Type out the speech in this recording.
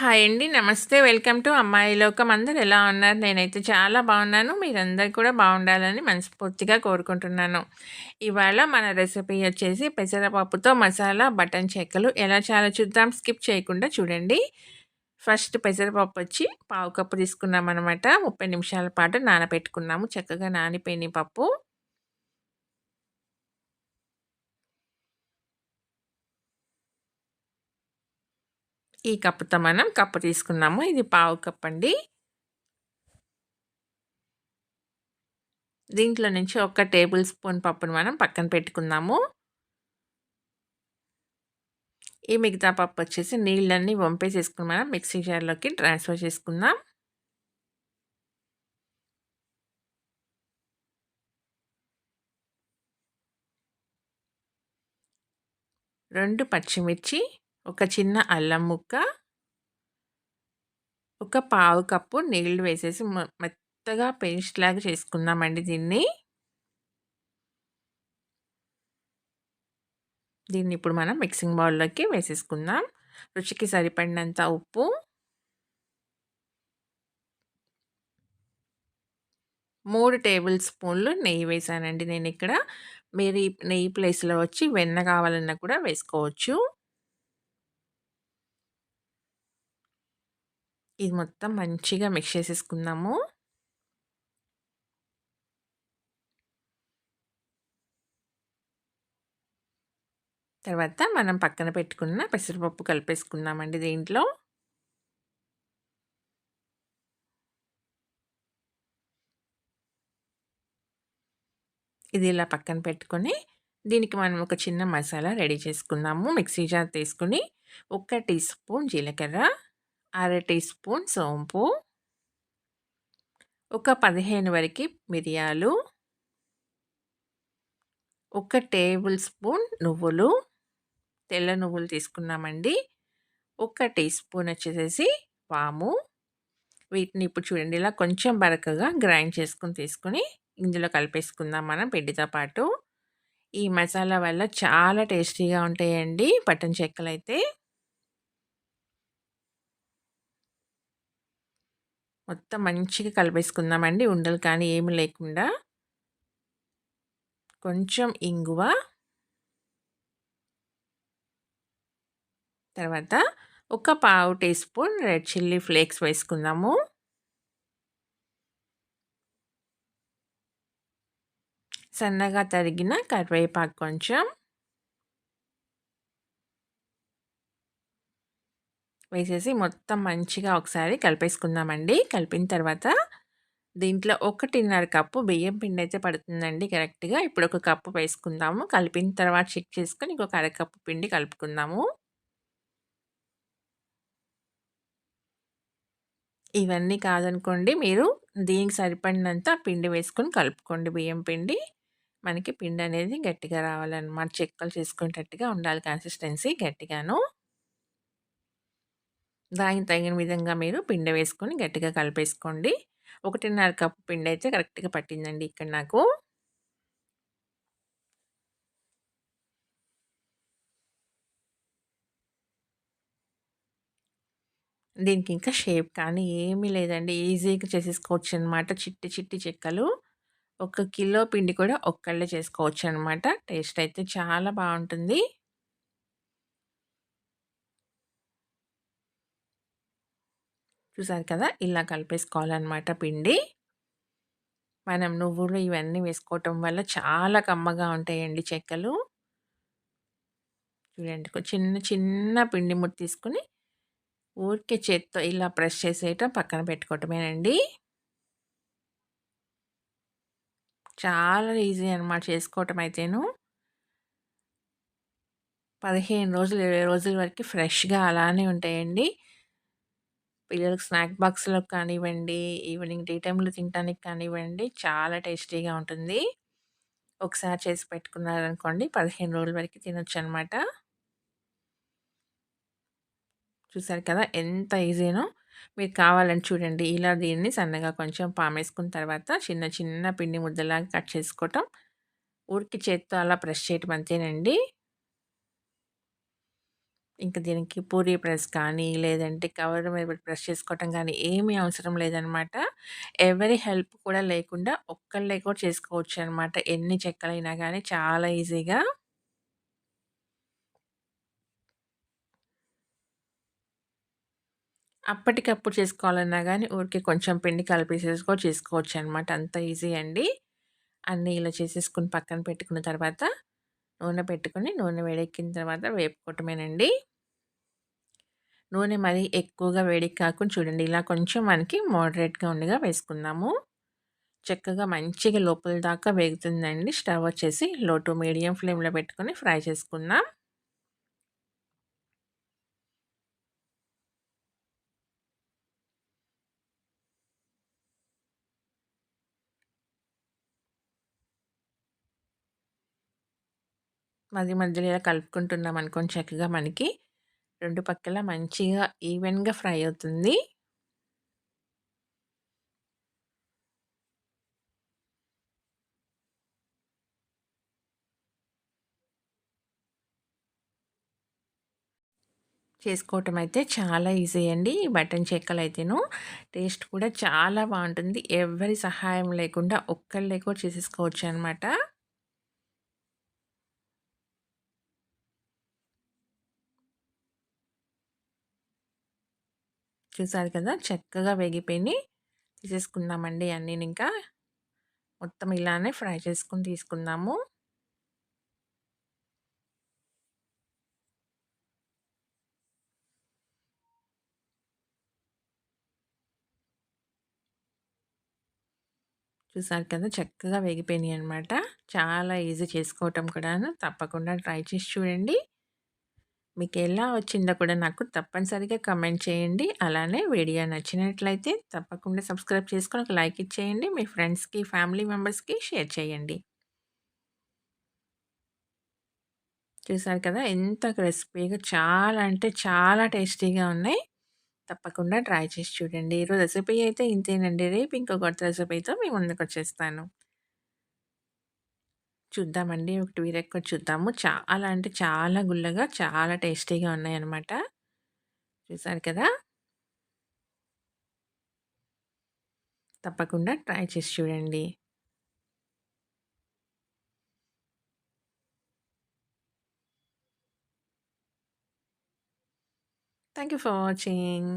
Hi అండి. నమస్తే. Welcome to అమ్మాయి లోకం. అందరు ఎలా ఉన్నారు? నేనైతే చాలా బాగున్నాను. మీరందరూ కూడా బాగుండాలని మనస్ఫూర్తిగా కోరుకుంటున్నాను. ఇవాళ మన రెసిపీ వచ్చేసి పెసరపప్పుతో మసాలా బటన్ చెక్కలు ఎలా చాలా చూద్దాం. స్కిప్ చేయకుండా చూడండి. ఫస్ట్ పెసరపప్పు వచ్చి పావు కప్పు తీసుకున్నాం అనమాట ముప్పై నిమిషాల పాటు నానబెట్టుకున్నాము. చక్కగా నానిపోయిన పప్పు. ఈ కప్పుతో మనం కప్పు తీసుకున్నాము. ఇది పావు కప్ అండి. దీంట్లో నుంచి ఒక టేబుల్ స్పూన్ పప్పును మనం పక్కన పెట్టుకుందాము. ఈ మిగతా పప్పు వచ్చేసి నీళ్ళన్నీ వంపేసేసుకుని మనం మిక్సీ జార్‌లోకి ట్రాన్స్‌ఫర్ చేసుకుందాం. రెండు పచ్చిమిర్చి, ఒక చిన్న అల్లం ముక్క ఒక పావు కప్పు నీళ్ళు వేసేసి మెత్తగా పేస్ట్ లాగా చేసుకుందామండి దీన్ని. దీన్ని ఇప్పుడు మనం మిక్సింగ్ బౌల్‌లోకి వేసేసుకుందాం. రుచికి సరిపడినంత ఉప్పు. మూడు టేబుల్ స్పూన్లు నెయ్యి వేసానండి నేను ఇక్కడ మీరు నెయ్యి ప్లేస్‌లో వచ్చి వెన్న కావాలన్నా కూడా వేసుకోవచ్చు. ఇది మొత్తం మంచిగా మిక్స్ చేసేసుకుందాము. తర్వాత మనం పక్కన పెట్టుకున్న పెసరపప్పు కలిపేసుకుందామండి దీంట్లో. ఇది ఇలా పక్కన పెట్టుకొని, దీనికి మనం ఒక చిన్న మసాలా రెడీ చేసుకుందాము. మిక్సీ జార్ తీసుకొని, ఒక టీ స్పూన్ జీలకర్ర, అర టీ స్పూన్ సోంపు, ఒక పదిహేను వరకు మిరియాలు, ఒక టేబుల్ స్పూన్ నువ్వులు, తెల్ల నువ్వులు తీసుకున్నామండి. ఒక టీ స్పూన్ వచ్చేసేసి వాము. వీటిని ఇప్పుడు చూడండి ఇలా కొంచెం బరకగా గ్రైండ్ చేసుకొని తీసుకొని, ఇందులో కలిపేసుకుందాం మనం పిండితో పాటు. ఈ మసాలా వల్ల చాలా టేస్టీగా ఉంటాయండి బటన్ చెక్కలైతే. మొత్తం మంచిగా కలిపేసుకుందామండి. ఉండలు కానీ ఏమి లేకుండా. కొంచెం ఇంగువ. తర్వాత ఒక పావు teaspoon red chilli flakes వేసుకుందాము. సన్నగా తరిగిన కరివేపాకు కొంచెం. వేసేసి మొత్తం మంచిగా ఒకసారి కలిపేసుకుందామండి. కలిపిన తర్వాత దీంట్లో 1:30 కప్పు బియ్యం పిండి అయితే పడుతుందండి కరెక్ట్‌గా. ఇప్పుడు ఒక కప్పు వేసుకుందాము. కలిపిన తర్వాత చెక్ చేసుకొని ఇంకొక అరకప్పు పిండి కలుపుకుందాము. ఇవన్నీ కాదనుకోండి మీరు దీనికి సరిపడినంత పిండి వేసుకొని కలుపుకోండి బియ్యం పిండి. మనకి పిండి అనేది గట్టిగా రావాలన్నమాట. చెక్కలు చేసుకునేటట్టుగా ఉండాలి కన్సిస్టెన్సీ గట్టిగాను. దానికి తగిన విధంగా మీరు పిండి వేసుకొని గట్టిగా కలిపేసుకోండి. 1:30 కప్పు పిండైతే కరెక్ట్‌గా పట్టిందండి ఇక్కడ నాకు. దీనికి ఇంకా షేప్ కానీ ఏమీ లేదండి. ఈజీగా చేసేసుకోవచ్చనమాట. చిట్టి చిట్టి చెక్కలు. ఒక కిలో పిండి కూడా ఒక్కళ్ళే చేసుకోవచ్చు అనమాట టేస్ట్ అయితే చాలా బాగుంటుంది చూసారు కదా! ఇలా కలిపేసుకోవాలన్నమాట పిండి. మనం నువ్వులు ఇవన్నీ వేసుకోవటం వల్ల చాలా కమ్మగా ఉంటాయండి చెక్కలు. చూడండి చిన్న చిన్న పిండి ముద్ద తీసుకొని, ఊరికే చేత్తో ఇలా ప్రెస్ చేసేయటం పక్కన పెట్టుకోవటమేనండి. చాలా ఈజీ అనమాట చేసుకోవటం అయితేను. 15 రోజులు, 20 రోజుల వరకు ఫ్రెష్‌గా అలానే ఉంటాయండి. పిల్లలకు స్నాక్ బాక్స్‌లో కానివ్వండి, ఈవినింగ్ టీ టైంలో తినటానికి కానివ్వండి, చాలా టేస్టీగా ఉంటుంది. ఒకసారి చేసి పెట్టుకున్నారనుకోండి 15 రోజుల వరకు తినొచ్చనమాట. చూసారు కదా! ఎంత ఈజీనో. మీరు కావాలని చూడండి ఇలా దీన్ని సన్నగా కొంచెం పామేసుకున్న తర్వాత చిన్న చిన్న పిండి ముద్దలాగా కట్ చేసుకోవటం. ఊరికి చేత్తో అలా ప్రెస్ చేయటం అంతేనండి. ఇంక దీనికి పూరీ ప్రెస్ కానీ, లేదంటే కవర్ మీద ప్రెస్ చేసుకోవటం కానీ ఏమీ అవసరం లేదనమాట. ఎవరి హెల్ప్ కూడా లేకుండా ఒక్కళ్ళే కూడా చేసుకోవచ్చు అనమాట ఎన్ని చెక్కలైనా కానీ చాలా ఈజీగా. అప్పటికప్పుడు చేసుకోవాలన్నా కానీ ఊరికే కొంచెం పిండి కలిపేసేసి కూడా చేసుకోవచ్చనమాట. అంత ఈజీ అండి. అన్నీ ఇలా చేసేసుకొని పక్కన పెట్టుకున్న తర్వాత నూనె పెట్టుకుని నూనె వేడెక్కిన తర్వాత వేపుకోవటమేనండి. నూనె మరీ ఎక్కువగా వేడికి కాకుండా చూడండి ఇలా కొంచెం మనకి మోడరేట్‌గా ఉండగా వేసుకుందాము. చక్కగా మంచిగా లోపల దాకా వేగుతుందండి. స్టవ్ వచ్చేసి లో టు మీడియం ఫ్లేమ్‌లో పెట్టుకొని ఫ్రై చేసుకుందాం. మధ్య మధ్యలో ఇలా కలుపుకుంటున్నాం అనుకోని చక్కగా మనకి రెండు పక్కల మంచిగా ఈవెన్‌గా ఫ్రై అవుతుంది. చేసుకోవటం అయితే చాలా ఈజీ అండి. ఈ చెక్కలు అయితేను టేస్ట్ కూడా చాలా బాగుంటుంది ఎవ్వరి సహాయం లేకుండా ఒక్కళ్ళే కూడా చేసేసుకోవచ్చు అనమాట చూసారు కదా! చక్కగా వేగిపోయి తీసేసుకుందామండి ఇంకా మొత్తం ఇలానే ఫ్రై చేసుకొని తీసుకుందాము. చూసారు కదా! చక్కగా వేగిపోయినాయి అనమాట చాలా ఈజీ చేసుకోవటం కూడాను. తప్పకుండా ట్రై చేసి చూడండి. మీకు ఎలా వచ్చిందో కూడా నాకు తప్పనిసరిగా కమెంట్ చేయండి. అలానే వీడియో నచ్చినట్లయితే తప్పకుండా సబ్స్క్రైబ్ చేసుకొని ఒక లైక్ ఇచ్చేయండి. మీ ఫ్రెండ్స్‌కి, ఫ్యామిలీ మెంబర్స్‌కి షేర్ చేయండి. చూసారు కదా! ఎంత క్రిస్పీగా చాలా అంటే చాలా టేస్టీగా ఉన్నాయి. తప్పకుండా ట్రై చేసి చూడండి. ఈరోజు రెసిపీ అయితే ఇంతేనండి. రేపు ఇంకో కొత్త రెసిపీతో మీ ముందుకొచ్చేస్తాను. చూద్దామండి. ఒకటి వీరెక్కువ చూద్దాము. చాలా అంటే చాలా గుల్లగా, చాలా టేస్టీగా ఉన్నాయన్నమాట. చూసారు కదా! తప్పకుండా ట్రై చేసి చూడండి. Thank you for watching.